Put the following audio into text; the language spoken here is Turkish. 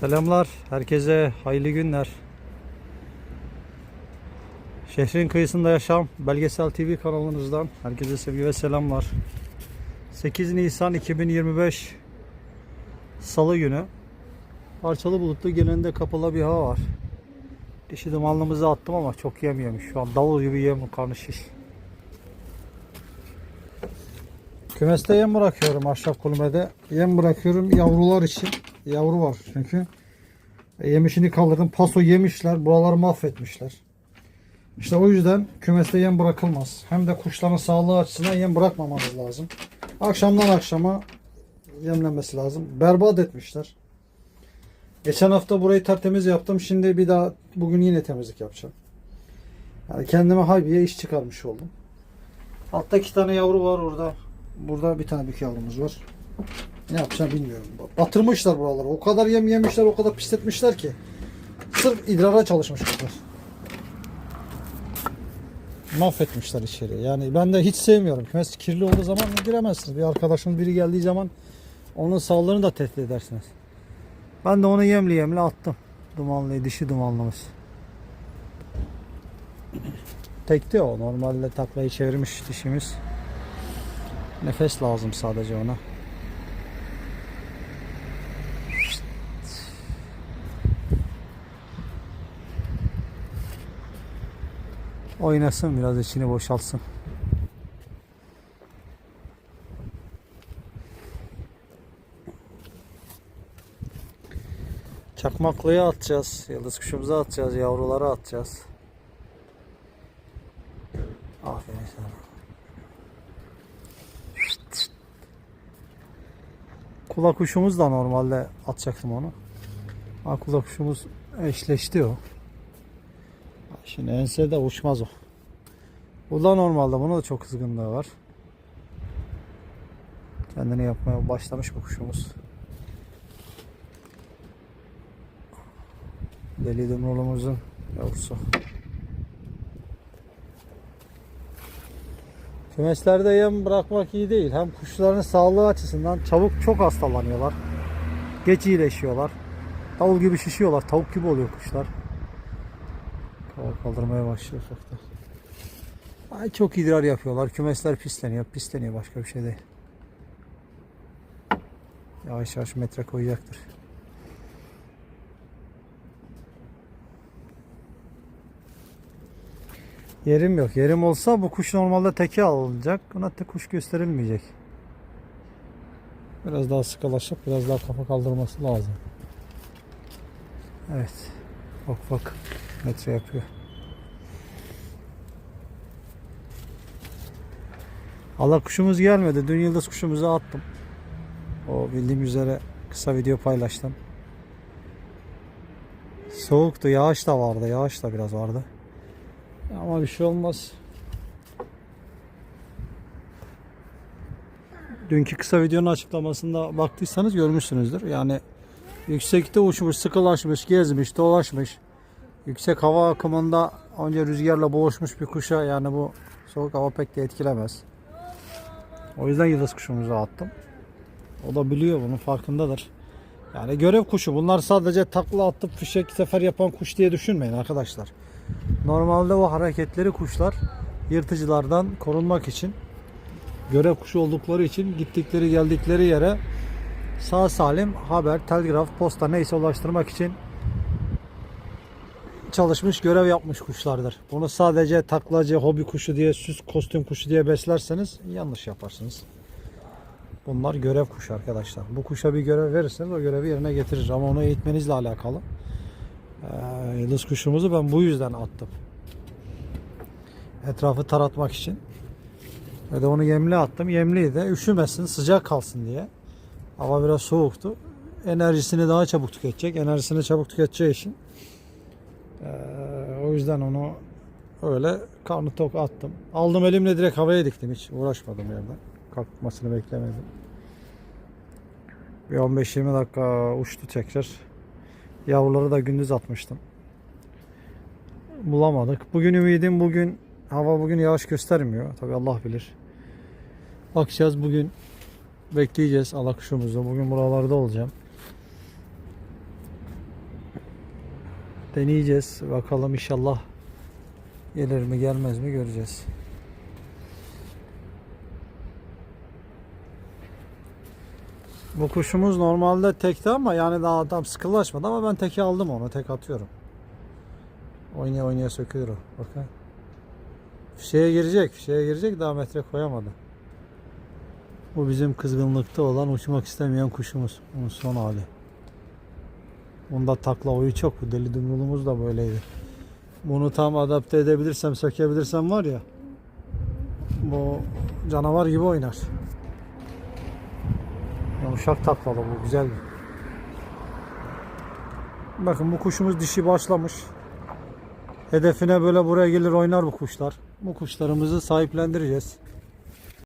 Selamlar. Herkese hayırlı günler. Şehrin kıyısında yaşam belgesel TV kanalınızdan herkese sevgi ve selamlar. 8 Nisan 2025 Salı günü. Parçalı bulutlu genelinde kapalı bir hava var. Dişi dumanlımızı attım ama çok yem yemiş. Şu an davul gibi yem karnı şiş. Kümeste yem bırakıyorum ahşap kulübede. Yem bırakıyorum yavrular için. Yavru var çünkü. E, yemişini kaldırdım. Paso yemişler. Buraları mahvetmişler. İşte o yüzden kümeste yem bırakılmaz. Hem de kuşların sağlığı açısından yem bırakmamanız lazım. Akşamdan akşama yemlenmesi lazım. Berbat etmişler. Geçen hafta burayı tertemiz yaptım. Şimdi bir daha bugün yine temizlik yapacağım. Yani kendime haybiye iş çıkarmış oldum. Altta iki tane yavru var orada. Burada bir tane büyük yavrumuz var. Ne yapacağım bilmiyorum. Batırmışlar buraları. O kadar yem yemişler, o kadar pisletmişler ki. Sırf idrara çalışmış kuşlar. Mahvetmişler içeri. Yani ben de hiç sevmiyorum. Kümes kirli olduğu zaman giremezsiniz. Bir arkadaşın biri geldiği zaman onun sağlığını da tehdit edersiniz. Ben de onu yemli yemli attım. Dumanlı, dişi dumanlımız. Tekti o. Normalde taklayı çevirmiş dişimiz. Nefes lazım sadece ona. Oynasın biraz içini boşaltsın. Çakmaklıya atacağız. Yıldız kuşumuza atacağız. Yavrulara atacağız. Aferin sana. Kula kuşumuz da normalde atacaktım onu. Ama kula kuşumuz eşleşti o. Şimdi ensede uçmaz o. Bu da normalde buna da çok kızgınlığı var. Kendini yapmaya başlamış bu kuşumuz. Deli dumrulumuzun yavrusu. Kümeslerde yem bırakmak iyi değil. Hem kuşların sağlığı açısından çabuk çok hastalanıyorlar. Geç iyileşiyorlar. Davul gibi şişiyorlar. Tavuk gibi oluyor kuşlar. Kaval kaldırmaya başlıyor ufakta. Ay çok idrar yapıyorlar. Kümesler pisleniyor. Pisleniyor başka bir şey değil. Yavaş yavaş metre koyacaktır. Yerim yok. Yerim olsa bu kuş normalde teke alınacak. Buna tek kuş gösterilmeyecek. Biraz daha sıkılaşıp biraz daha kafa kaldırması lazım. Evet. Bak bak. Metre yapıyor. Allah kuşumuz gelmedi. Dün yıldız kuşumuzu attım. O bildiğim üzere kısa video paylaştım. Soğuktu. Yağış da vardı. Yağış da biraz vardı. Ama bir şey olmaz. Dünkü kısa videonun açıklamasında baktıysanız görmüşsünüzdür. Yani yüksekte uçmuş, sıkılaşmış, gezmiş, dolaşmış. Yüksek hava akımında önce rüzgarla boğuşmuş bir kuşa yani bu soğuk hava pek de etkilemez. O yüzden yıldız kuşumuzu attım. O da biliyor bunun farkındadır. Yani görev kuşu. Bunlar sadece takla atıp fişek sefer yapan kuş diye düşünmeyin arkadaşlar. Normalde o hareketleri kuşlar yırtıcılardan korunmak için görev kuşu oldukları için gittikleri geldikleri yere sağ salim haber, telgraf, posta neyse ulaştırmak için çalışmış, görev yapmış kuşlardır. Bunu sadece taklacı, hobi kuşu diye, süs kostüm kuşu diye beslerseniz yanlış yaparsınız. Bunlar görev kuşu arkadaşlar. Bu kuşa bir görev verirseniz o görevi yerine getirir ama onu eğitmenizle alakalı. Ee, yıldız kuşumuzu ben bu yüzden attım. Etrafı taratmak için. Ve de onu yemli attım. Yemliyi de üşümesin, sıcak kalsın diye. Hava biraz soğuktu. Enerjisini daha çabuk tüketecek. Enerjisini çabuk tüketeceği için o yüzden onu öyle karnı tok attım. Aldım elimle direkt havaya diktim hiç uğraşmadım yerden. Kalkmasını beklemedim. Bir 15-20 dakika uçtu tekrar. Yavruları da gündüz atmıştım. Bulamadık. Bugün ümidim bugün hava bugün yağış göstermiyor. Tabi Allah bilir. Bakacağız bugün bekleyeceğiz Allah. Bugün buralarda olacağım. Deneyeceğiz. Bakalım inşallah gelir mi gelmez mi göreceğiz. Bu kuşumuz normalde tekti ama yani daha adam sıkılaşmadı ama ben teki aldım onu. Tek atıyorum. Oynaya oynaya sökülür o. Bakın. Fişeye girecek. Fişeye girecek daha metre koyamadı. Bu bizim kızgınlıkta olan uçmak istemeyen kuşumuz. Bunun son hali. Bunda takla oyu çok. Bu deli dumrulumuz da böyleydi. Bunu tam adapte edebilirsem, sökebilirsem var ya. Bu canavar gibi oynar. Yumuşak taklalı bu güzel. Bakın bu kuşumuz dişi başlamış. Hedefine böyle buraya gelir oynar bu kuşlar. Bu kuşlarımızı sahiplendireceğiz.